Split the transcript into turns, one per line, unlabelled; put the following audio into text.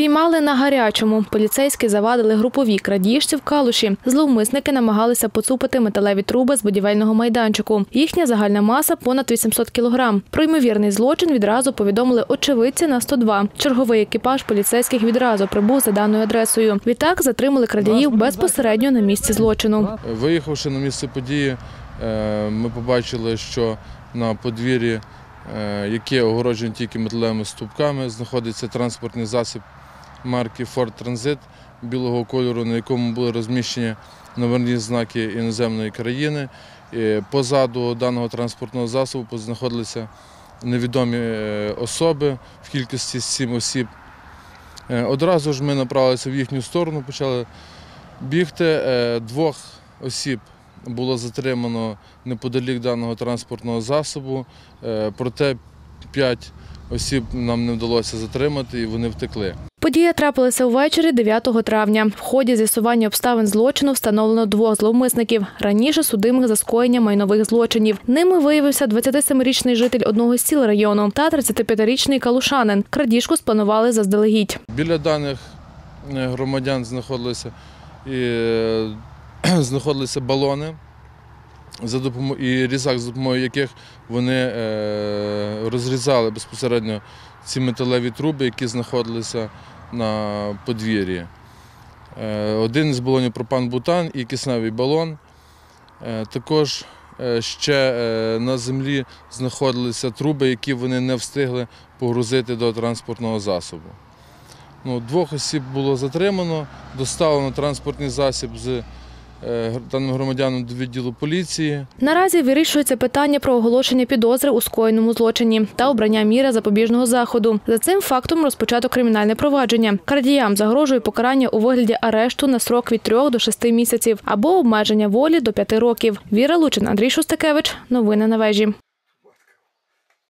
Піймали на гарячому. Поліцейські завадили групові крадіжці в калуші. Зловмисники намагалися поцупити металеві труби з будівельного майданчику. Їхня загальна маса понад 800 кілограм. Про ймовірний злочин відразу повідомили очевидці на 102. Черговий екіпаж поліцейських відразу прибув за даною адресою. Відтак затримали крадіїв безпосередньо на місці злочину.
Виїхавши на місце події, е, ми побачили, що на подвір'ї, е, яке огороджено тільки металевими стовпками, знаходиться транспортний засіб марки Ford Transit білого кольору, на якому були розміщені номерні знаки іноземної країни. І Позаду даного транспортного засобу знаходилися невідомі е, особи в кількості сім осіб. Е, Одразу ж ми направилися в їхню сторону, почали бігти. Е, Двох осіб було затримано неподалік даного транспортного засобу, Е, проте п'ять осіб нам не вдалося затримати і вони втекли.
Подія трапилася увечері 9 травня. В ході з'ясування обставин злочину встановлено двох зловмисників. Раніше судимих за скоєння майнових злочинів. Ними виявився 27-річний житель одного з сіл району та 35-річний калушанин. Крадіжку спланували заздалегідь.
Біля даних е, громадян знаходилися, і, е, знаходилися балони за допомо- і різак, за допомогою яких вони е, розрізали безпосередньо ці металеві труби, які знаходилися на подвір'ї. Е, Один з балонів пропан-бутан і кисневий балон. Е, Також ще на землі знаходилися труби, які вони не встигли погрузити до транспортного засобу. Ну, двох осіб було затримано, доставлено транспортний засіб з даним громадянам до відділу поліції.
Наразі вирішується питання про оголошення підозри у скоєному злочині та обрання міри запобіжного заходу. За цим фактом розпочато кримінальне провадження. Крадіям загрожує покарання у вигляді арешту на срок від 3 до 6 місяців або обмеження волі до 5 років. Віра Лучин, Андрій Шустакевич. Новини на вежі.